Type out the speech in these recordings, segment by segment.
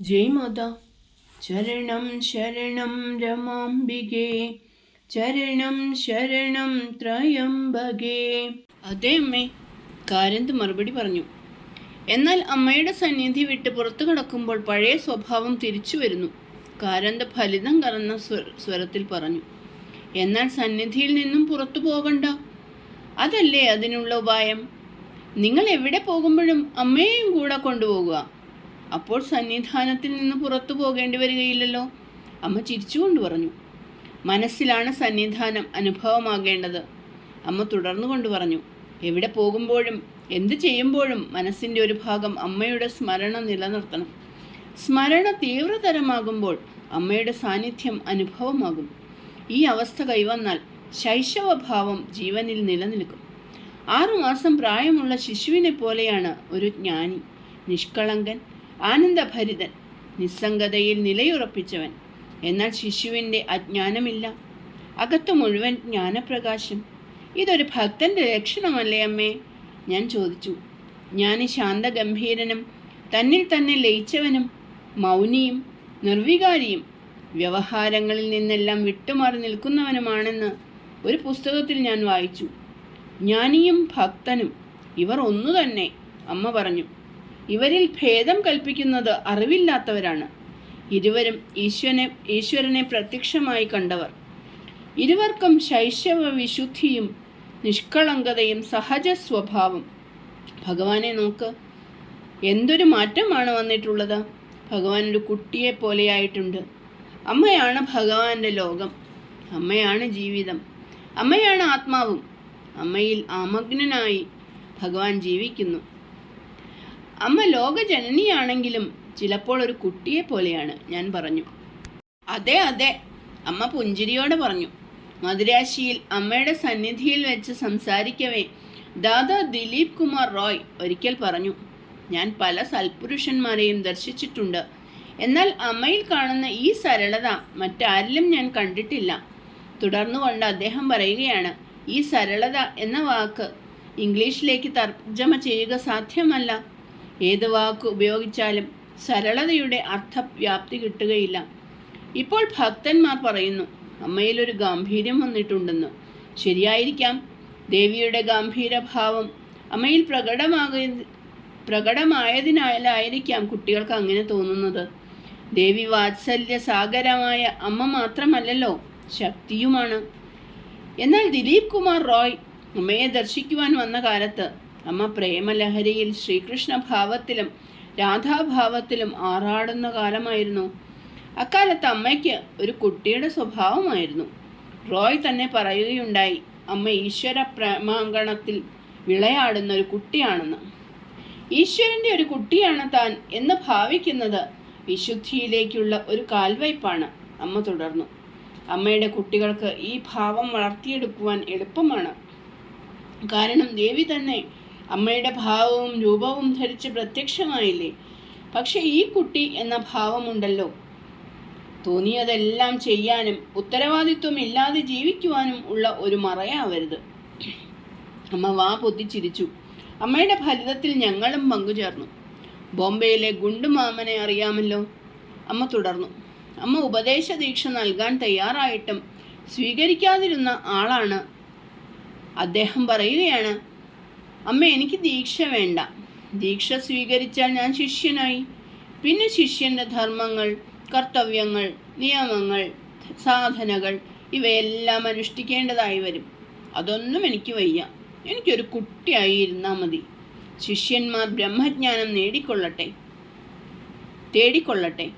ജയ് മാത. ചരണം ശരണം രമാംബികെ. ചരണം ശരണം ത്രയംബകേ. അതെ അമ്മേ കാരന്ത് മറുപടി പറഞ്ഞു. എന്നാൽ അമ്മയുടെ സന്നിധി വിട്ട് പുറത്തു കടക്കുമ്പോൾ പഴയ സ്വഭാവം തിരിച്ചു വരുന്നു. കാരന്ത് ഫലിതം കറന്ന സ്വ- സ്വരത്തിൽ പറഞ്ഞു. എന്നാൽ സന്നിധിയിൽ നിന്നും പുറത്തു പോകണ്ട. അതല്ലേ അതിനുള്ള ഉപായം? നിങ്ങൾ എവിടെ പോകുമ്പോഴും അമ്മയെയും കൂടെ കൊണ്ടുപോകുക. അപ്പോൾ സന്നിധാനത്തിൽ നിന്ന് പുറത്തു പോകേണ്ടി വരികയില്ലല്ലോ. അമ്മ ചിരിച്ചുകൊണ്ട് പറഞ്ഞു. മനസ്സിലാണ് സന്നിധാനം അനുഭവമാകേണ്ടത്. അമ്മ തുടർന്നു കൊണ്ട് പറഞ്ഞു. എവിടെ പോകുമ്പോഴും എന്ത് ചെയ്യുമ്പോഴും മനസ്സിന്റെ ഒരു ഭാഗം അമ്മയുടെ സ്മരണ നിലനിർത്തണം. സ്മരണ തീവ്രതരമാകുമ്പോൾ അമ്മയുടെ സാന്നിധ്യം അനുഭവമാകും. ഈ അവസ്ഥ കൈവന്നാൽ ശൈശവഭാവം ജീവനിൽ നിലനിൽക്കും. ആറുമാസം പ്രായമുള്ള ശിശുവിനെ പോലെയാണ് ഒരു ജ്ഞാനി നിഷ്കളങ്കൻ ആനന്ദഭരിതൻ നിസ്സംഗതയിൽ നിലയുറപ്പിച്ചവൻ. എന്നാൽ ശിശുവിന്റെ അജ്ഞാനമില്ല. അകത്തു മുഴുവൻ ജ്ഞാനപ്രകാശം. ഇതൊരു ഭക്തന്റെ ലക്ഷണമല്ലേ അമ്മേ? ഞാൻ ചോദിച്ചു. ഞാൻ ശാന്തഗംഭീരനും തന്നിൽ തന്നെ ലയിച്ചവനും മൗനിയും നിർവികാരിയും വ്യവഹാരങ്ങളിൽ നിന്നെല്ലാം വിട്ടുമാറി നിൽക്കുന്നവനുമാണെന്ന് ഒരു പുസ്തകത്തിൽ ഞാൻ വായിച്ചു. ജ്ഞാനിയും ഭക്തനും ഇവർ ഒന്നു തന്നെ അമ്മ പറഞ്ഞു. ഇവരിൽ ഭേദം കൽപ്പിക്കുന്നത് അറിവില്ലാത്തവരാണ്. ഇരുവരും ഈശ്വരനെ ഈശ്വരനെ പ്രത്യക്ഷമായി കണ്ടവർ. ഇരുവർക്കും ശൈശവ വിശുദ്ധിയും നിഷ്കളങ്കതയും സഹജ സ്വഭാവം. ഭഗവാനെ നോക്ക് എന്തൊരു മാറ്റമാണ് വന്നിട്ടുള്ളത്? ഭഗവാൻ ഒരു കുട്ടിയെ പോലെയായിട്ടുണ്ട്. അമ്മയാണ് ഭഗവാന്റെ ലോകം. അമ്മയാണ് ജീവിതം. അമ്മയാണ് ആത്മാവും. അമ്മയിൽ ആമഗ്നനായി ഭഗവാൻ ജീവിക്കുന്നു. അമ്മ ലോകജനനിയാണെങ്കിലും ചിലപ്പോൾ ഒരു കുട്ടിയെ പോലെയാണ് ഞാൻ പറഞ്ഞു. അതെ അതെ അമ്മ പുഞ്ചിരിയോടെ പറഞ്ഞു. മദുരാശിയിൽ അമ്മയുടെ സന്നിധിയിൽ വെച്ച് സംസാരിക്കവേ ദാദാ ദിലീപ് കുമാർ റോയ് ഒരിക്കൽ പറഞ്ഞു ഞാൻ പല സൽപുരുഷന്മാരെയും ദർശിച്ചിട്ടുണ്ട്. എന്നാൽ അമ്മയിൽ കാണുന്ന ഈ സരളത മറ്റാരിലും ഞാൻ കണ്ടിട്ടില്ല തുടർന്നുകൊണ്ട് അദ്ദേഹം പറയുകയാണ് ഈ സരളത എന്ന വാക്ക് ഇംഗ്ലീഷിലേക്ക് തർജമ ചെയ്യുക സാധ്യമല്ല. ഏത് വാക്ക് ഉപയോഗിച്ചാലും സരളതയുടെ അർത്ഥവ്യാപ്തി കിട്ടുകയില്ല. ഇപ്പോൾ ഭക്തന്മാർ പറയുന്നു അമ്മയിലൊരു ഗാംഭീര്യം വന്നിട്ടുണ്ടെന്ന്. ശരിയായിരിക്കാം. ദേവിയുടെ ഗാംഭീരഭാവം അമ്മയിൽ പ്രകടമാക പ്രകടമായതിനാലായിരിക്കാം കുട്ടികൾക്ക് അങ്ങനെ തോന്നുന്നത്. ദേവി വാത്സല്യ സാഗരമായ അമ്മ മാത്രമല്ലല്ലോ ശക്തിയുമാണ്. എന്നാൽ ദിലീപ് കുമാർ റോയ് അമ്മയെ ദർശിക്കുവാൻ വന്ന കാലത്ത് അമ്മ പ്രേമലഹരിയിൽ ശ്രീകൃഷ്ണ ഭാവത്തിലും രാധാഭാവത്തിലും ആറാടുന്ന കാലമായിരുന്നു. അക്കാലത്ത് അമ്മയ്ക്ക് ഒരു കുട്ടിയുടെ സ്വഭാവമായിരുന്നു. റോയ് തന്നെ പറയുകയുണ്ടായി അമ്മ ഈശ്വര പ്രമാങ്കണത്തിൽ വിളയാടുന്ന ഒരു കുട്ടിയാണെന്ന്. ഈശ്വരന്റെ ഒരു കുട്ടിയാണ് താൻ എന്ന് ഭാവിക്കുന്നത് വിശുദ്ധിയിലേക്കുള്ള ഒരു കാൽവയ്പാണ് അമ്മ തുടർന്നു അമ്മയുടെ കുട്ടികൾക്ക് ഈ ഭാവം വളർത്തിയെടുക്കുവാൻ എളുപ്പമാണ്. കാരണം ദേവി തന്നെ അമ്മയുടെ ഭാവവും രൂപവും ധരിച്ച് പ്രത്യക്ഷമായില്ലേ? പക്ഷെ ഈ കുട്ടി എന്ന ഭാവമുണ്ടല്ലോ. തോന്നിയതെല്ലാം ചെയ്യാനും ഉത്തരവാദിത്വം ഇല്ലാതെ ജീവിക്കുവാനും ഉള്ള ഒരു മറയാവരുത്. അമ്മ വാ പൊത്തിച്ചിരിച്ചു. അമ്മയുടെ ഫലിതത്തിൽ ഞങ്ങളും പങ്കുചേർന്നു. ബോംബെയിലെ ഗുണ്ടുമാമനെ അറിയാമല്ലോ? അമ്മ തുടർന്നു. അമ്മ ഉപദേശ ദീക്ഷ നൽകാൻ തയ്യാറായിട്ടും സ്വീകരിക്കാതിരുന്ന ആളാണ്. അദ്ദേഹം പറയുകയാണ് അമ്മ എനിക്ക് ദീക്ഷ വേണ്ട. ദീക്ഷ സ്വീകരിച്ചാൽ ഞാൻ ശിഷ്യനായി. പിന്നെ ശിഷ്യന്റെ ധർമ്മങ്ങൾ കർത്തവ്യങ്ങൾ നിയമങ്ങൾ സാധനകൾ ഇവയെല്ലാം അനുഷ്ഠിക്കേണ്ടതായി വരും. അതൊന്നും എനിക്ക് വയ്യ. എനിക്കൊരു കുട്ടിയായി ഇരുന്നാൽ മതി. ശിഷ്യന്മാർ ബ്രഹ്മജ്ഞാനം നേടിക്കൊള്ളട്ടെ. തേടിക്കൊള്ളട്ടെ.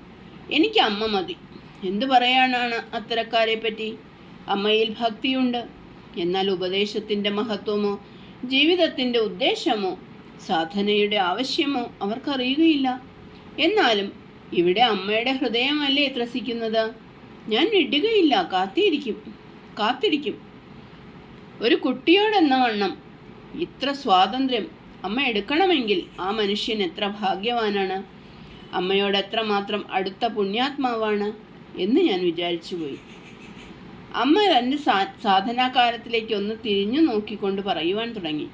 എനിക്ക് അമ്മ മതി. എന്തു പറയാനാണ് അത്തരക്കാരെ പറ്റി അമ്മയിൽ ഭക്തിയുണ്ട്. എന്നാൽ ഉപദേശത്തിന്റെ മഹത്വമോ ജീവിതത്തിന്റെ ഉദ്ദേശമോ സാധനയുടെ ആവശ്യമോ അവർക്കറിയുകയില്ല. എന്നാലും ഇവിടെ അമ്മയുടെ ഹൃദയമല്ലേ ത്രസിക്കുന്നത്? ഞാൻ വിടുകയില്ല കാത്തിരിക്കും. കാത്തിരിക്കും. ഒരു കുട്ടിയോടെന്ന വണ്ണം. ഇത്ര സ്വാതന്ത്ര്യം അമ്മ എടുക്കണമെങ്കിൽ ആ മനുഷ്യൻ എത്ര ഭാഗ്യവാനാണ്? അമ്മയോട് എത്രമാത്രം അടുത്ത പുണ്യാത്മാവാണ്? എന്ന് ഞാൻ വിചാരിച്ചുപോയി. അമ്മ തന്നെ സാ സാധനാകാലത്തിലേക്ക് ഒന്ന് തിരിഞ്ഞു നോക്കിക്കൊണ്ട് പറയുവാൻ തുടങ്ങി.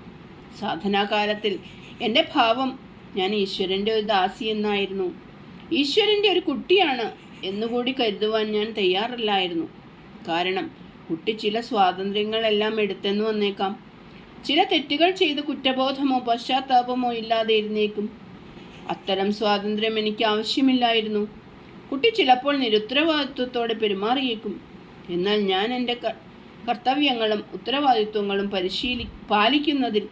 സാധനാകാലത്തിൽ എന്റെ ഭാവം ഞാൻ ഈശ്വരന്റെ ഒരു ദാസി എന്നായിരുന്നു. ഈശ്വരന്റെ ഒരു കുട്ടിയാണ് എന്നുകൂടി കരുതുവാൻ ഞാൻ തയ്യാറല്ലായിരുന്നു. കാരണം കുട്ടി ചില സ്വാതന്ത്ര്യങ്ങളെല്ലാം എടുത്തെന്ന് വന്നേക്കാം. ചില തെറ്റുകൾ ചെയ്ത് കുറ്റബോധമോ പശ്ചാത്താപമോ ഇല്ലാതെ ഇരുന്നേക്കും അത്തരം സ്വാതന്ത്ര്യം എനിക്ക് ആവശ്യമില്ലായിരുന്നു. കുട്ടി ചിലപ്പോൾ നിരുത്തരവാദിത്വത്തോടെ പെരുമാറിയേക്കും. എന്നാൽ ഞാൻ എന്റെ കർത്തവ്യങ്ങളും ഉത്തരവാദിത്വങ്ങളും പരിശീലി പാലിക്കുന്നതിൽ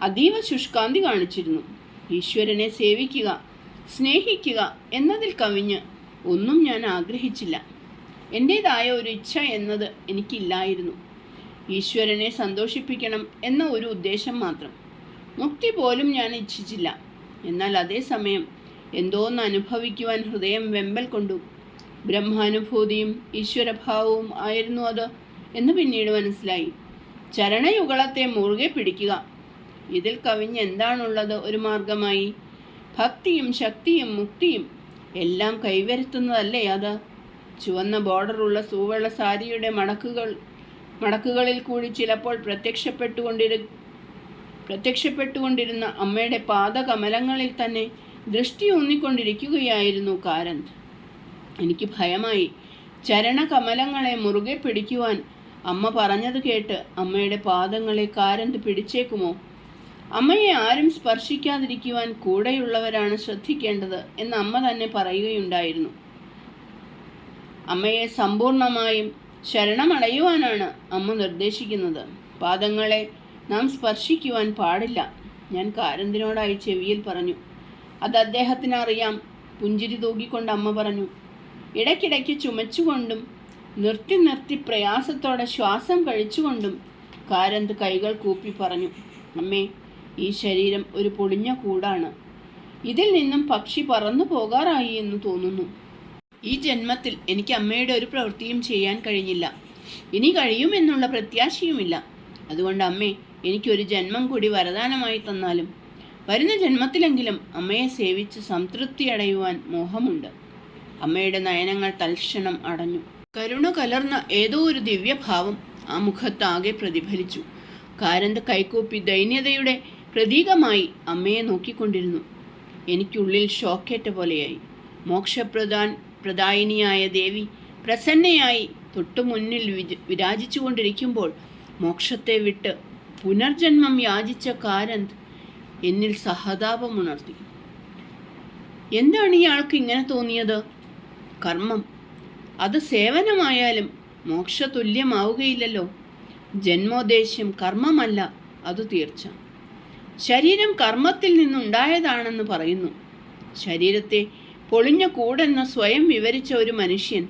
അതീവ ശുഷ്കാന്തി കാണിച്ചിരുന്നു. ഈശ്വരനെ സേവിക്കുക സ്നേഹിക്കുക എന്നതിൽ കവിഞ്ഞ് ഒന്നും ഞാൻ ആഗ്രഹിച്ചില്ല. എന്റേതായ ഒരു ഇച്ഛ എന്നത് എനിക്കില്ലായിരുന്നു. ഈശ്വരനെ സന്തോഷിപ്പിക്കണം എന്ന ഒരു ഉദ്ദേശം മാത്രം. മുക്തി പോലും ഞാൻ ഇച്ഛിച്ചില്ല. എന്നാൽ അതേസമയം എന്തോന്ന് അനുഭവിക്കുവാൻ ഹൃദയം വെമ്പൽ കൊണ്ടു ബ്രഹ്മാനുഭൂതിയും ഈശ്വരഭാവവും ആയിരുന്നു അത് എന്ന് പിന്നീട് മനസ്സിലായി. ചരണയുഗളത്തെ മുറുകെ പിടിക്കുക. ഇതിൽ കവിഞ്ഞ് എന്താണുള്ളത് ഒരു മാർഗമായി? ഭക്തിയും ശക്തിയും മുക്തിയും എല്ലാം കൈവരുത്തുന്നതല്ലേ അത്? ചുവന്ന ബോർഡറുള്ള സൂവെള്ള സാരിയുടെ മടക്കുകൾ മടക്കുകളിൽ കൂടി ചിലപ്പോൾ പ്രത്യക്ഷപ്പെട്ടുകൊണ്ടിരു പ്രത്യക്ഷപ്പെട്ടുകൊണ്ടിരുന്ന അമ്മയുടെ പാദകമലങ്ങളിൽ തന്നെ ദൃഷ്ടി ഊന്നിക്കൊണ്ടിരിക്കുകയായിരുന്നു കാരന്ത്. എനിക്ക് ഭയമായി. ചരണകമലങ്ങളെ മുറുകെ പിടിക്കുവാൻ അമ്മ പറഞ്ഞത് കേട്ട് അമ്മയുടെ പാദങ്ങളെ കാരന്ത് പിടിച്ചേക്കുമോ? അമ്മയെ ആരും സ്പർശിക്കാതിരിക്കുവാൻ കൂടെയുള്ളവരാണ് ശ്രദ്ധിക്കേണ്ടത് എന്ന് അമ്മ തന്നെ പറയുകയുണ്ടായിരുന്നു. അമ്മയെ സമ്പൂർണമായും ശരണമടയുവാനാണ് അമ്മ നിർദ്ദേശിക്കുന്നത്. പാദങ്ങളെ നാം സ്പർശിക്കുവാൻ പാടില്ല. ഞാൻ കാരന്തിനോടായി ചെവിയിൽ പറഞ്ഞു. അത് അദ്ദേഹത്തിന് അറിയാം പുഞ്ചിരി തൂക്കിക്കൊണ്ട് അമ്മ പറഞ്ഞു ഇടയ്ക്കിടയ്ക്ക് ചുമച്ചുകൊണ്ടും നിർത്തി നിർത്തി പ്രയാസത്തോടെ ശ്വാസം കഴിച്ചുകൊണ്ടും കാരന്ത് കൈകൾ കൂപ്പി പറഞ്ഞു അമ്മേ ഈ ശരീരം ഒരു പൊളിഞ്ഞ കൂടാണ്. ഇതിൽ നിന്നും പക്ഷി പറന്നു പോകാറായി എന്ന് തോന്നുന്നു. ഈ ജന്മത്തിൽ എനിക്ക് അമ്മയുടെ ഒരു പ്രവൃത്തിയും ചെയ്യാൻ കഴിഞ്ഞില്ല. ഇനി കഴിയുമെന്നുള്ള പ്രത്യാശയുമില്ല. അതുകൊണ്ട് അമ്മേ എനിക്കൊരു ജന്മം കൂടി വരദാനമായി തന്നാലും വരുന്ന ജന്മത്തിലെങ്കിലും അമ്മയെ സേവിച്ച് സംതൃപ്തി അടയുവാൻ മോഹമുണ്ട്. അമ്മയുടെ നയനങ്ങൾ തൽക്ഷണം അടഞ്ഞു. കരുണ കലർന്ന ഏതോ ഒരു ദിവ്യഭാവം ആ മുഖത്താകെ പ്രതിഫലിച്ചു. കാരന്ത് കൈകൂപ്പി ദൈന്യതയുടെ പ്രതീകമായി അമ്മയെ നോക്കിക്കൊണ്ടിരുന്നു. എനിക്കുള്ളിൽ ഷോക്കേറ്റ പോലെയായി. മോക്ഷപ്രദാൻ പ്രദായിനിയായ ദേവി പ്രസന്നയായി തൊട്ടു മുന്നിൽ വിജ വിരാജിച്ചുകൊണ്ടിരിക്കുമ്പോൾ മോക്ഷത്തെ വിട്ട് പുനർജന്മം യാചിച്ച കാരന്ത് എന്നിൽ സഹതാപമുണർത്തി. എന്താണ് ഇയാൾക്ക് ഇങ്ങനെ തോന്നിയത്? കർമ്മം. അത് സേവനമായാലും മോക്ഷതുല്യമാവുകയില്ലല്ലോ. ജന്മോദ്ദേശ്യം കർമ്മമല്ല അത് തീർച്ച. ശരീരം കർമ്മത്തിൽ നിന്നുണ്ടായതാണെന്ന് പറയുന്നു. ശരീരത്തെ പൊളിഞ്ഞ കൂടെന്ന് സ്വയം വിവരിച്ച ഒരു മനുഷ്യൻ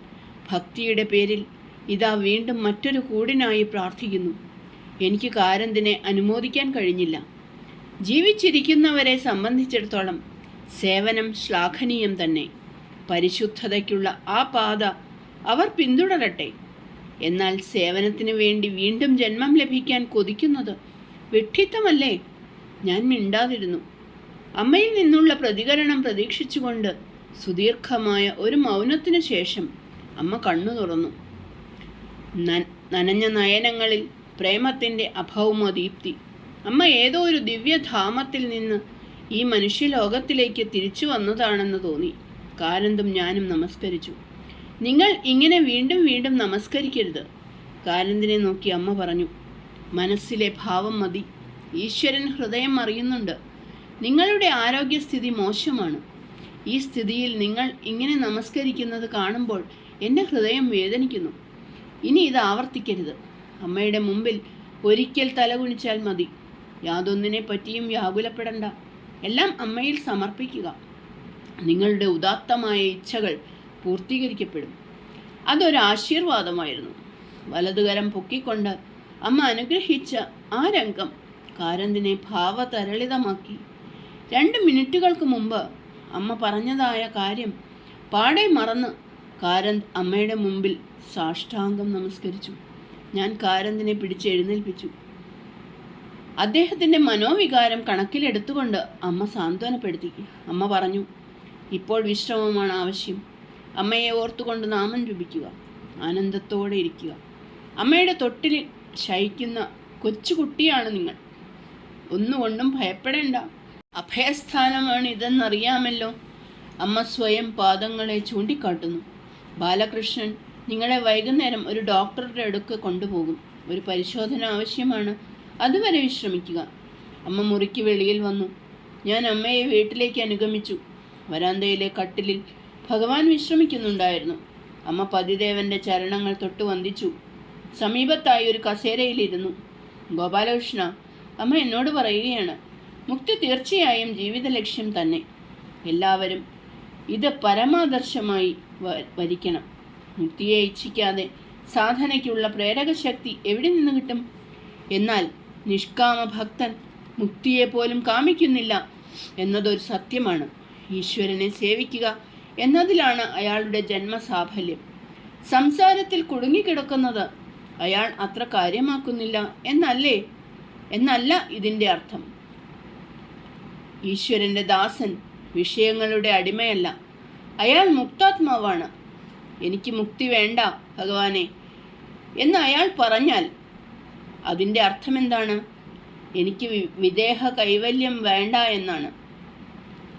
ഭക്തിയുടെ പേരിൽ ഇതാ വീണ്ടും മറ്റൊരു കൂടിനായി പ്രാർത്ഥിക്കുന്നു. എനിക്ക് കാരന്തിനെ അനുമോദിക്കാൻ കഴിഞ്ഞില്ല. ജീവിച്ചിരിക്കുന്നവരെ സംബന്ധിച്ചിടത്തോളം സേവനം ശ്ലാഘനീയം തന്നെ. പരിശുദ്ധതയ്ക്കുള്ള ആ പാത അവർ പിന്തുടരട്ടെ. എന്നാൽ സേവനത്തിന് വേണ്ടി വീണ്ടും ജന്മം ലഭിക്കാൻ കൊതിക്കുന്നത് വിഡ്ഢിത്തമല്ലേ? ഞാൻ മിണ്ടാതിരുന്നു. അമ്മയിൽ നിന്നുള്ള പ്രതികരണം പ്രതീക്ഷിച്ചുകൊണ്ട് സുദീർഘമായ ഒരു മൗനത്തിനു ശേഷം അമ്മ കണ്ണു തുറന്നു. നനഞ്ഞ നയനങ്ങളിൽ പ്രേമത്തിന്റെ അഭൗമ ദീപ്തി അമ്മ ഏതോ ഒരു ദിവ്യധാമത്തിൽ നിന്ന് ഈ മനുഷ്യലോകത്തിലേക്ക് തിരിച്ചു വന്നതാണെന്ന് തോന്നി. കാരന്തും ഞാനും നമസ്കരിച്ചു. നിങ്ങൾ ഇങ്ങനെ വീണ്ടും വീണ്ടും നമസ്കരിക്കരുത്. കാരന്തിനെ നോക്കി അമ്മ പറഞ്ഞു മനസ്സിലെ ഭാവം മതി. ഈശ്വരൻ ഹൃദയം അറിയുന്നുണ്ട്. നിങ്ങളുടെ ആരോഗ്യസ്ഥിതി മോശമാണ്. ഈ സ്ഥിതിയിൽ നിങ്ങൾ ഇങ്ങനെ നമസ്കരിക്കുന്നത് കാണുമ്പോൾ എന്റെ ഹൃദയം വേദനിക്കുന്നു. ഇനി ഇത് ആവർത്തിക്കരുത്. അമ്മയുടെ മുമ്പിൽ ഒരിക്കൽ തലകുണിച്ചാൽ മതി. യാതൊന്നിനെ പറ്റിയും വ്യാകുലപ്പെടണ്ട. എല്ലാം അമ്മയിൽ സമർപ്പിക്കുക. നിങ്ങളുടെ ഉദാത്തമായ ഇച്ഛകൾ പൂർത്തീകരിക്കപ്പെടും. അതൊരാശീർവാദമായിരുന്നു വലതുകരം പൊക്കിക്കൊണ്ട് അമ്മ അനുഗ്രഹിച്ച ആ രംഗം കാരന്തിനെ ഭാവതരളിതമാക്കി. രണ്ട് മിനിറ്റുകൾക്ക് മുമ്പ് അമ്മ പറഞ്ഞതായ കാര്യം പാടെ മറന്ന് കാരന്ത് അമ്മയുടെ മുമ്പിൽ സാഷ്ടാംഗം നമസ്കരിച്ചു. ഞാൻ കാരന്തിനെ പിടിച്ച് എഴുന്നേൽപ്പിച്ചു. അദ്ദേഹത്തിന്റെ മനോവികാരം കണക്കിലെടുത്തുകൊണ്ട് അമ്മ സാന്ത്വനപ്പെടുത്തി. അമ്മ പറഞ്ഞു ഇപ്പോൾ വിശ്രമമാണ് ആവശ്യം. അമ്മയെ ഓർത്തുകൊണ്ട് നാമം രൂപിക്കുക ആനന്ദത്തോടെ ഇരിക്കുക. അമ്മയുടെ തൊട്ടിൽ ശയിക്കുന്ന കൊച്ചുകുട്ടിയാണ് നിങ്ങൾ. ഒന്നുകൊണ്ടും ഭയപ്പെടേണ്ട. അഭയസ്ഥാനമാണ് ഇതെന്നറിയാമല്ലോ. അമ്മ സ്വയം പാദങ്ങളെ ചൂണ്ടിക്കാട്ടുന്നു. ബാലകൃഷ്ണൻ നിങ്ങളെ വൈകുന്നേരം ഒരു ഡോക്ടറുടെ അടുക്ക് കൊണ്ടുപോകും. ഒരു പരിശോധന ആവശ്യമാണ്. അതുവരെ വിശ്രമിക്കുക. അമ്മ മുറിക്ക് വെളിയിൽ വന്നു. ഞാൻ അമ്മയെ വീട്ടിലേക്ക് അനുഗമിച്ചു. വരാന്തയിലെ കട്ടിലിൽ ഭഗവാൻ വിശ്രമിക്കുന്നുണ്ടായിരുന്നു. അമ്മ പതിദേവന്റെ ചരണങ്ങൾ തൊട്ട് വന്ദിച്ചു. സമീപത്തായി ഒരു കസേരയിലിരുന്നു. ഗോപാലകൃഷ്ണ അമ്മ എന്നോട് പറയുകയാണ് മുക്തി തീർച്ചയായും ജീവിത ലക്ഷ്യം തന്നെ. എല്ലാവരും ഇത് പരമാദർശമായി വരിക്കണം. മുക്തിയെ ഇച്ഛിക്കാതെ സാധനയ്ക്കുള്ള പ്രേരക ശക്തി എവിടെ നിന്ന് കിട്ടും? എന്നാൽ നിഷ്കാമ ഭക്തൻ മുക്തിയെ പോലും കാമിക്കുന്നില്ല എന്നതൊരു സത്യമാണ്. ഈശ്വരനെ സേവിക്കുക എന്നതിലാണ് അയാളുടെ ജന്മസാഫല്യം. സംസാരത്തിൽ കുടുങ്ങിക്കിടക്കുന്നത് അയാൾ അത്ര കാര്യമാക്കുന്നില്ല എന്നല്ലേ? എന്നല്ല ഇതിന്റെ അർത്ഥം. ഈശ്വരന്റെ ദാസൻ വിഷയങ്ങളുടെ അടിമയല്ല. അയാൾ മുക്താത്മാവാണ്. എനിക്ക് മുക്തി വേണ്ട ഭഗവാനെ എന്ന് അയാൾ പറഞ്ഞാൽ അതിന്റെ അർത്ഥമെന്താണ്? എനിക്ക് വിദേഹ കൈവല്യം വേണ്ട എന്നാണ്.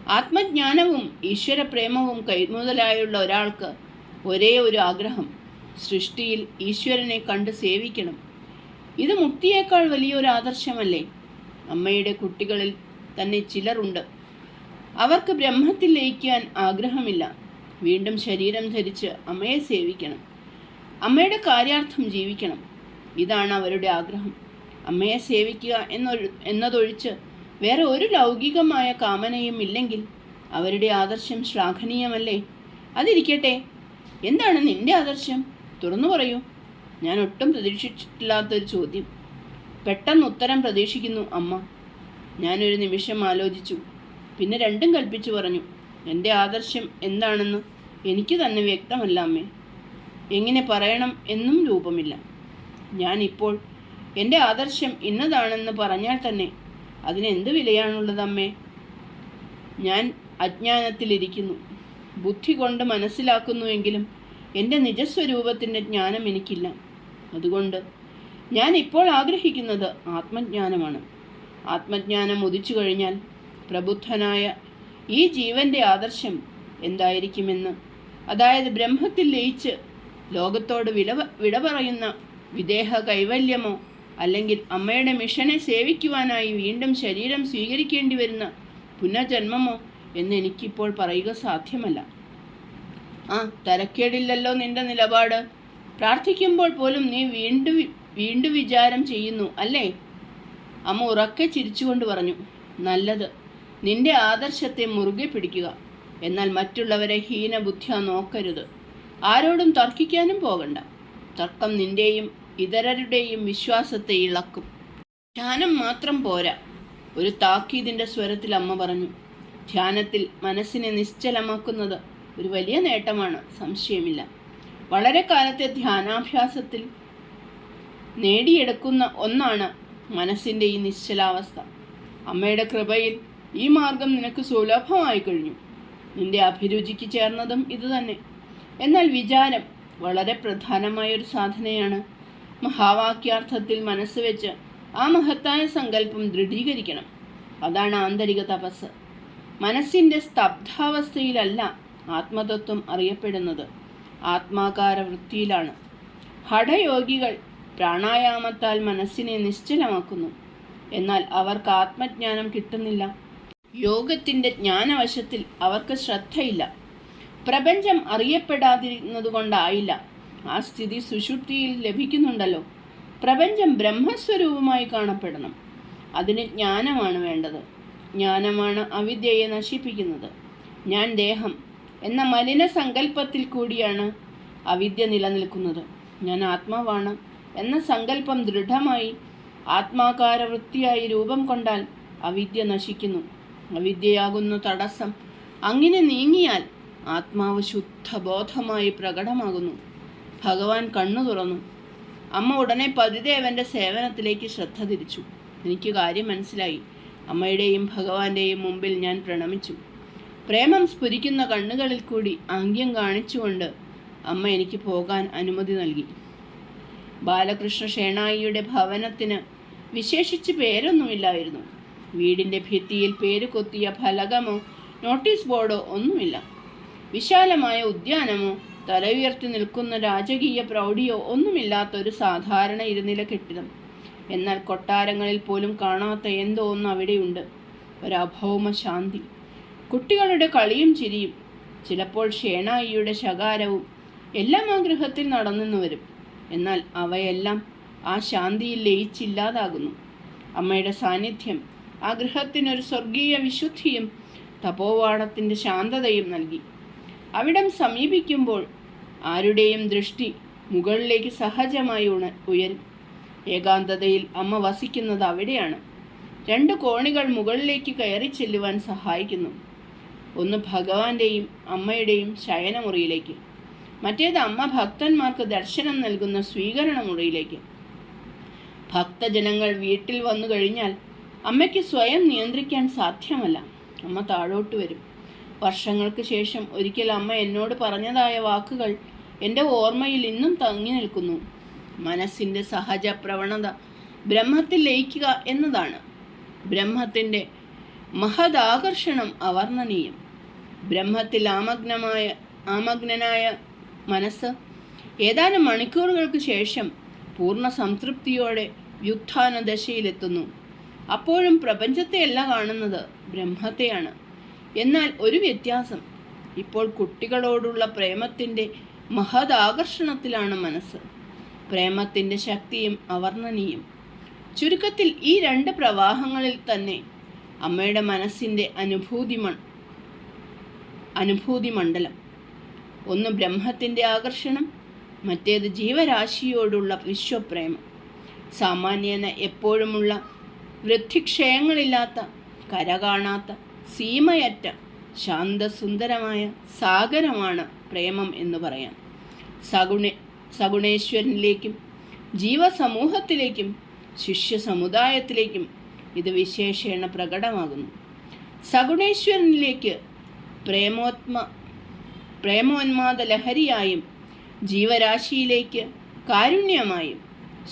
ആത്മജ്ഞാനവും ഈശ്വരപ്രേമവും കൈമുതലായുള്ള ഒരാൾക്ക് ഒരേ ഒരു ആഗ്രഹം സൃഷ്ടിയിൽ ഈശ്വരനെ കണ്ട് സേവിക്കണം. ഇത് മുക്തിയേക്കാൾ വലിയൊരു ആദർശമല്ലേ? അമ്മയുടെ കുട്ടികളിൽ തന്നെ ചിലരുണ്ട്. അവർക്ക് ബ്രഹ്മത്തിൽ ലയിക്കാൻ ആഗ്രഹമില്ല. വീണ്ടും ശരീരം ധരിച്ച് അമ്മയെ സേവിക്കണം. അമ്മയുടെ കാര്യാർത്ഥം ജീവിക്കണം. ഇതാണ് അവരുടെ ആഗ്രഹം. അമ്മയെ സേവിക്കുക എന്നൊഴി എന്നതൊഴിച്ച് വേറെ ഒരു ലൗകികമായ കാമനയും ഇല്ലെങ്കിൽ അവരുടെ ആദർശം ശ്ലാഘനീയമല്ലേ? അതിരിക്കട്ടെ. എന്താണ് നിന്റെ ആദർശം? തുറന്നു പറയൂ. ഞാൻ ഒട്ടും പ്രതീക്ഷിച്ചിട്ടില്ലാത്തൊരു ചോദ്യം. പെട്ടെന്ന് ഉത്തരം പ്രതീക്ഷിക്കുന്നു അമ്മ. ഞാനൊരു നിമിഷം ആലോചിച്ചു. പിന്നെ രണ്ടും കൽപ്പിച്ചു പറഞ്ഞു. എന്റെ ആദർശം എന്താണെന്ന് എനിക്ക് തന്നെ വ്യക്തമല്ല അമ്മേ. എങ്ങനെ പറയണം എന്നും രൂപമില്ല. ഞാനിപ്പോൾ എന്റെ ആദർശം ഇന്നതാണെന്ന് പറഞ്ഞാൽ തന്നെ അതിന് എന്ത് വിലയാണുള്ളത് അമ്മേ? ഞാൻ അജ്ഞാനത്തിലിരിക്കുന്നു. ബുദ്ധി കൊണ്ട് മനസ്സിലാക്കുന്നുവെങ്കിലും എന്റെ നിജസ്വരൂപത്തിന്റെ ജ്ഞാനം എനിക്കില്ല. അതുകൊണ്ട് ഞാൻ ഇപ്പോൾ ആഗ്രഹിക്കുന്നത് ആത്മജ്ഞാനമാണ്. ആത്മജ്ഞാനം ഉദിച്ചു കഴിഞ്ഞാൽ പ്രബുദ്ധനായ ഈ ജീവന്റെ ആദർശം എന്തായിരിക്കുമെന്ന് അതായത് ബ്രഹ്മത്തിൽ ലയിച്ച് ലോകത്തോട് വിട വിട പറയുന്ന വിദേഹ കൈവല്യമോ അല്ലെങ്കിൽ അമ്മയുടെ മിഷനെ സേവിക്കുവാനായി വീണ്ടും ശരീരം സ്വീകരിക്കേണ്ടി വരുന്ന പുനർജന്മമോ എന്ന് എനിക്കിപ്പോൾ പറയുക സാധ്യമല്ല. ആ തരക്കേടില്ലല്ലോ നിന്റെ നിലപാട്. പ്രാർത്ഥിക്കുമ്പോൾ പോലും നീ വീണ്ടും വീണ്ടും വിചാരം ചെയ്യുന്നു അല്ലേ? അമ്മ ഉറക്കെ ചിരിച്ചുകൊണ്ട് പറഞ്ഞു നല്ലത്. നിന്റെ ആദർശത്തെ മുറുകെ പിടിക്കുക. എന്നാൽ മറ്റുള്ളവരെ ഹീനബുദ്ധിയാ നോക്കരുത്. ആരോടും തർക്കിക്കാനും പോകണ്ട. തർക്കം നിന്റെയും ഇതരരുടെയും വിശ്വാസത്തെ ഇളക്കും. ധ്യാനം മാത്രം പോരാ. ഒരു താക്കീതിന്റെ സ്വരത്തിൽ അമ്മ പറഞ്ഞു. ധ്യാനത്തിൽ മനസ്സിനെ നിശ്ചലമാക്കുന്നത് ഒരു വലിയ നേട്ടമാണ്. സംശയമില്ല. വളരെ കാലത്തെ ധ്യാനാഭ്യാസത്തിൽ നേടിയെടുക്കുന്ന ഒന്നാണ് മനസ്സിന്റെ ഈ നിശ്ചലാവസ്ഥ. അമ്മയുടെ കൃപയിൽ ഈ മാർഗം നിനക്ക് സുലഭമായി കഴിഞ്ഞു. നിന്റെ അഭിരുചിക്ക് ചേർന്നതും ഇതുതന്നെ. എന്നാൽ വിചാരം വളരെ പ്രധാനമായ ഒരു സാധനയാണ് മഹാവാക്യാർത്ഥത്തിൽ മനസ്സ് വെച്ച് ആ മഹത്തായ സങ്കല്പം ദൃഢീകരിക്കണം. അതാണ് ആന്തരിക തപസ്. മനസ്സിന്റെ സ്തബ്ധാവസ്ഥയിലല്ല ആത്മതത്വം അറിയപ്പെടുന്നത്. ആത്മാകാര വൃത്തിയിലാണ് ഹഠയോഗികൾ പ്രാണായാമത്താൽ മനസ്സിനെ നിശ്ചലമാക്കുന്നു. എന്നാൽ അവർക്ക് ആത്മജ്ഞാനം കിട്ടുന്നില്ല. യോഗത്തിന്റെ ജ്ഞാനവശത്തിൽ അവർക്ക് ശ്രദ്ധയില്ല. പ്രപഞ്ചം അറിയപ്പെടാതിരുന്നതുകൊണ്ടായില്ല ആ സ്ഥിതി സുഷുപ്തിയിൽ ലഭിക്കുന്നുണ്ടല്ലോ. പ്രപഞ്ചം ബ്രഹ്മസ്വരൂപമായി കാണപ്പെടണം. അതിന് ജ്ഞാനമാണ് വേണ്ടത്. ജ്ഞാനമാണ് അവിദ്യയെ നശിപ്പിക്കുന്നത്. ഞാൻ ദേഹം എന്ന മലിന സങ്കല്പത്തിൽ കൂടിയാണ് അവിദ്യ നിലനിൽക്കുന്നത്. ഞാൻ ആത്മാവാണ് എന്ന സങ്കല്പം ദൃഢമായി ആത്മാകാര വൃത്തിയായി രൂപം കൊണ്ടാൽ അവിദ്യ നശിക്കുന്നു. അവിദ്യയാകുന്ന തടസ്സം അങ്ങനെ നീങ്ങിയാൽ ആത്മാവ് ശുദ്ധബോധമായി പ്രകടമാകുന്നു. ഭഗവാൻ കണ്ണു തുറന്നു. അമ്മ ഉടനെ പതിദേവന്റെ സേവനത്തിലേക്ക് ശ്രദ്ധ തിരിച്ചു. എനിക്ക് കാര്യം മനസ്സിലായി. അമ്മയുടെയും ഭഗവാന്റെയും മുമ്പിൽ ഞാൻ പ്രണമിച്ചു. പ്രേമം സ്ഫുരിക്കുന്ന കണ്ണുകളിൽ കൂടി ആംഗ്യം കാണിച്ചുകൊണ്ട് അമ്മ എനിക്ക് പോകാൻ അനുമതി നൽകി. ബാലകൃഷ്ണ ഷേണായിയുടെ ഭവനത്തിന് വിശേഷിച്ച് പേരൊന്നുമില്ലായിരുന്നു. വീടിന്റെ ഭിത്തിയിൽ പേര് കൊത്തിയ ഫലകമോ നോട്ടീസ് ബോർഡോ ഒന്നുമില്ല. വിശാലമായ ഉദ്യാനമോ തല ഉയർത്തി നിൽക്കുന്ന രാജകീയ പ്രൗഢിയോ ഒന്നുമില്ലാത്ത ഒരു സാധാരണ ഇരുനില കെട്ടിടം. എന്നാൽ കൊട്ടാരങ്ങളിൽ പോലും കാണാത്ത എന്തോ ഒന്ന് അവിടെയുണ്ട്. ഒരഭൗമ ശാന്തി. കുട്ടികളുടെ കളിയും ചിരിയും ചിലപ്പോൾ ഷേണായിയുടെ ശകാരവും എല്ലാം ആ ഗൃഹത്തിൽ നടന്നെന്ന് വരും. എന്നാൽ അവയെല്ലാം ആ ശാന്തിയിൽ ലയിച്ചില്ലാതാകുന്നു. അമ്മയുടെ സാന്നിധ്യം ആ ഗൃഹത്തിനൊരു സ്വർഗീയ വിശുദ്ധിയും തപോവാടത്തിന്റെ ശാന്തതയും നൽകി. അവിടം സമീപിക്കുമ്പോൾ ആരുടെയും ദൃഷ്ടി മുകളിലേക്ക് സഹജമായി ഉണ ഉയരും ഏകാന്തതയിൽ അമ്മ വസിക്കുന്നത് അവിടെയാണ്. രണ്ട് കോണികൾ മുകളിലേക്ക് കയറി ചെല്ലുവാൻ സഹായിക്കുന്നു. ഒന്ന് ഭഗവാന്റെയും അമ്മയുടെയും ശയനമുറിയിലേക്ക്. മറ്റേത് അമ്മ ഭക്തന്മാർക്ക് ദർശനം നൽകുന്ന സ്വീകരണ മുറിയിലേക്ക് ഭക്തജനങ്ങൾ വീട്ടിൽ വന്നു കഴിഞ്ഞാൽ അമ്മയ്ക്ക് സ്വയം നിയന്ത്രിക്കാൻ സാധ്യമല്ല. അമ്മ താഴോട്ട് വരും. വർഷങ്ങൾക്ക് ശേഷം ഒരിക്കൽ അമ്മ എന്നോട് പറഞ്ഞതായ വാക്കുകൾ എന്റെ ഓർമ്മയിൽ ഇന്നും തങ്ങി നിൽക്കുന്നു. മനസ്സിന്റെ സഹജ പ്രവണത ബ്രഹ്മത്തിൽ ലയിക്കുക എന്നതാണ്. ബ്രഹ്മത്തിന്റെ മഹദാകർഷണം അവർണനീയം. ബ്രഹ്മത്തിൽ ആമഗ്നമായ ആമഗ്നനായ മനസ്സ് ഏതാനും മണിക്കൂറുകൾക്ക് ശേഷം പൂർണ സംതൃപ്തിയോടെ വ്യുത്ഥാന ദശയിലെത്തുന്നു അപ്പോഴും പ്രപഞ്ചത്തെയല്ല കാണുന്നത് ബ്രഹ്മത്തെയാണ്. എന്നാൽ ഒരു വ്യത്യാസം. ഇപ്പോൾ കുട്ടികളോടുള്ള പ്രേമത്തിന്റെ മഹദാകർഷണത്തിലാണ് മനസ്സ്. പ്രേമത്തിന്റെ ശക്തിയും അവർണനീയം. ചുരുക്കത്തിൽ ഈ രണ്ട് പ്രവാഹങ്ങളിൽ തന്നെ അമ്മയുടെ മനസ്സിന്റെ അനുഭൂതി അനുഭൂതി മണ്ഡലം ഒന്ന് ബ്രഹ്മത്തിന്റെ ആകർഷണം മറ്റേത് ജീവരാശിയോടുള്ള വിശ്വപ്രേമം. സാമാന്യേന എപ്പോഴുമുള്ള വൃദ്ധിക്ഷയങ്ങളില്ലാത്ത കരകാണാത്ത സീമയറ്റ ശാന്തസുന്ദരമായ സാഗരമാണ് പ്രേമം എന്ന് പറയാം. സഗുണെ സഗുണേശ്വരനിലേക്കും ജീവസമൂഹത്തിലേക്കും ശിഷ്യ സമുദായത്തിലേക്കും ഇത് വിശേഷേണ പ്രകടമാകുന്നു. സഗുണേശ്വരനിലേക്ക് പ്രേമോത്മ പ്രേമോന്മാദ ലഹരിയായും ജീവരാശിയിലേക്ക് കാരുണ്യമായും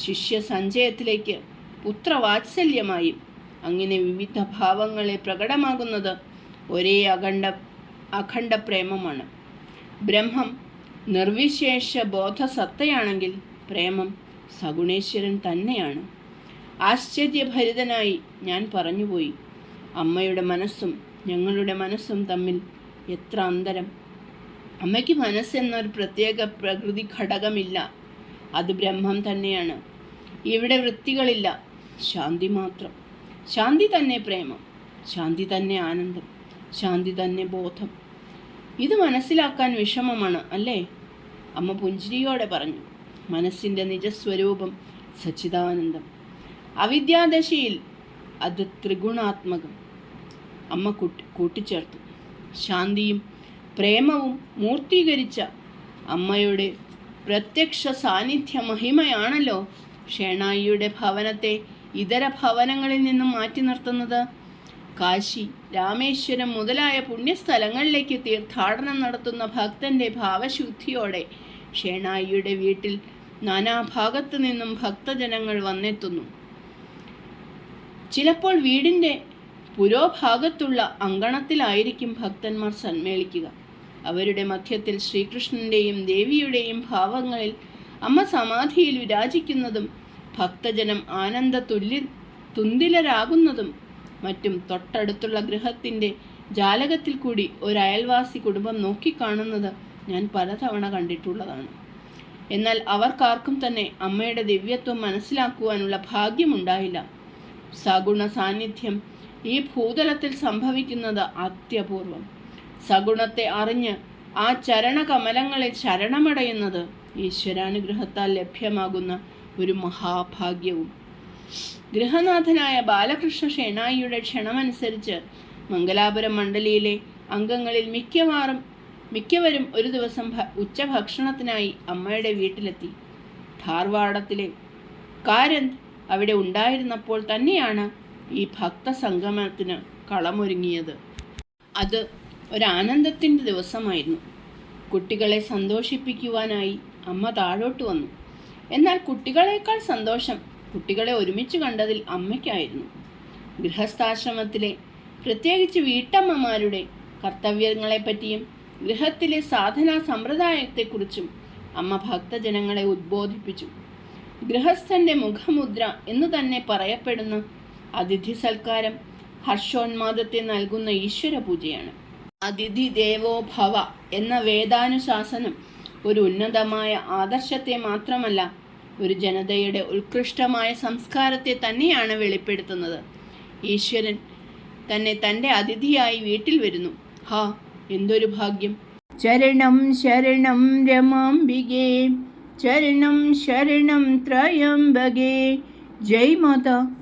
ശിഷ്യ സഞ്ചയത്തിലേക്ക് പുത്രവാത്സല്യമായും അങ്ങനെ വിവിധ ഭാവങ്ങളെ പ്രകടമാകുന്നത് ഒരേ അഖണ്ഡ അഖണ്ഡ പ്രേമമാണ്. ബ്രഹ്മം നിർവിശേഷ ബോധസത്തയാണെങ്കിൽ പ്രേമം സഗുണേശ്വരൻ തന്നെയാണ്. ആശ്ചര്യഭരിതനായി ഞാൻ പറഞ്ഞുപോയി അമ്മയുടെ മനസ്സും ഞങ്ങളുടെ മനസ്സും തമ്മിൽ എത്ര അന്തരം? അമ്മയ്ക്ക് മനസ്സെന്നൊരു പ്രത്യേക പ്രകൃതി ഘടകമില്ല അത് ബ്രഹ്മം തന്നെയാണ്. ഇവിടെ വൃത്തികളില്ല ശാന്തി മാത്രം. ശാന്തി തന്നെ പ്രേമം ശാന്തി തന്നെ ആനന്ദം ശാന്തി തന്നെ ബോധം. ഇത് മനസ്സിലാക്കാൻ വിഷമമാണ് അല്ലേ? അമ്മ പുഞ്ചിരിയോടെ പറഞ്ഞു മനസ്സിന്റെ നിജസ്വരൂപം സച്ചിദാനന്ദം. അവിദ്യാദശയിൽ അത് ത്രിഗുണാത്മകം. അമ്മ കൂട്ടി കൂട്ടിച്ചേർത്തു. ശാന്തിയും പ്രേമവും മൂർത്തീകരിച്ച അമ്മയുടെ പ്രത്യക്ഷ സാന്നിധ്യ മഹിമയാണല്ലോ ഷേണായിയുടെ ഭവനത്തെ ഇതര ഭവനങ്ങളിൽ നിന്നും മാറ്റി നിർത്തുന്നത്? കാശി രാമേശ്വരം മുതലായ പുണ്യസ്ഥലങ്ങളിലേക്ക് തീർത്ഥാടനം നടത്തുന്ന ഭക്തന്റെ ഭാവശുദ്ധിയോടെ ഷേണായിയുടെ വീട്ടിൽ നാനാഭാഗത്തു നിന്നും ഭക്തജനങ്ങൾ വന്നെത്തുന്നു. ചിലപ്പോൾ വീടിന്റെ പുരോഭാഗത്തുള്ള അങ്കണത്തിലായിരിക്കും ഭക്തന്മാർ സന്മേളിക്കുക. അവരുടെ മധ്യത്തിൽ ശ്രീകൃഷ്ണന്റെയും ദേവിയുടെയും ഭാവങ്ങളിൽ അമ്മ സമാധിയിൽ വിരാജിക്കുന്നതും ഭക്തജനം ആനന്ദ തുല്യ തുന്തിലരാകുന്നതും മറ്റും തൊട്ടടുത്തുള്ള ഗൃഹത്തിന്റെ ജാലകത്തിൽ കൂടി ഒരു അയൽവാസി കുടുംബം നോക്കിക്കാണുന്നത് ഞാൻ പലതവണ കണ്ടിട്ടുള്ളതാണ്. എന്നാൽ അവർക്കാർക്കും തന്നെ അമ്മയുടെ ദിവ്യത്വം മനസ്സിലാക്കുവാനുള്ള ഭാഗ്യമുണ്ടായില്ല. സഗുണ സാന്നിധ്യം ഈ ഭൂതലത്തിൽ സംഭവിക്കുന്നത് അത്യപൂർവം. സഗുണത്തെ അറിഞ്ഞ് ആ ചരണകമലങ്ങളിൽ ശരണമടയുന്നത് ഈശ്വരാനുഗ്രഹത്താൽ ലഭ്യമാകുന്ന ഒരു മഹാഭാഗ്യവും. ഗൃഹനാഥനായ ബാലകൃഷ്ണ ഷേണായിയുടെ ക്ഷണമനുസരിച്ച് മംഗലാപുരം മണ്ഡലിയിലെ അംഗങ്ങളിൽ മിക്കവാറും മിക്കവരും ഒരു ദിവസം ഉച്ചഭക്ഷണത്തിനായി അമ്മയുടെ വീട്ടിലെത്തി. ധാർവാടത്തിലെ കാരന്ത് അവിടെ ഉണ്ടായിരുന്നപ്പോൾ തന്നെയാണ് ഈ ഭക്തസംഗമത്തിന് കളമൊരുങ്ങിയത്. അത് ഒരാനന്ദത്തിന്റെ ദിവസമായിരുന്നു. കുട്ടികളെ സന്തോഷിപ്പിക്കുവാനായി അമ്മ താഴോട്ട് വന്നു. എന്നാൽ കുട്ടികളേക്കാൾ സന്തോഷം കുട്ടികളെ ഒരുമിച്ച് കണ്ടതിൽ അമ്മയ്ക്കായിരുന്നു. ഗൃഹസ്ഥാശ്രമത്തിലെ പ്രത്യേകിച്ച് വീട്ടമ്മമാരുടെ കർത്തവ്യങ്ങളെപ്പറ്റിയും ഗൃഹത്തിലെ സാധനാ സമ്പ്രദായത്തെക്കുറിച്ചും അമ്മ ഭക്തജനങ്ങളെ ഉദ്ബോധിപ്പിച്ചു. ഗൃഹസ്ഥന്റെ മുഖമുദ്ര എന്ന് തന്നെ പറയപ്പെടുന്ന അതിഥി സൽക്കാരം ഹർഷോന്മാദത്തെ നൽകുന്ന ഈശ്വര പൂജയാണ് അതിഥി ദേവോ ഭവ എന്ന വേദാനുശാസനം ഒരു ഉന്നതമായ ആദർശത്തെ മാത്രമല്ല ഒരു ജനതയുടെ ഉത്കൃഷ്ടമായ സംസ്കാരത്തെ തന്നെയാണ് വെളിപ്പെടുത്തുന്നത്. ഈശ്വരൻ തന്നെ തന്റെ അതിഥിയായി വീട്ടിൽ വരുന്നു. ഹാ എന്തൊരു ഭാഗ്യം. ചരണം ശരണം രമാംബികേ ചരണം ശരണം ത്രയംബകേ. ജയ് മാതാ.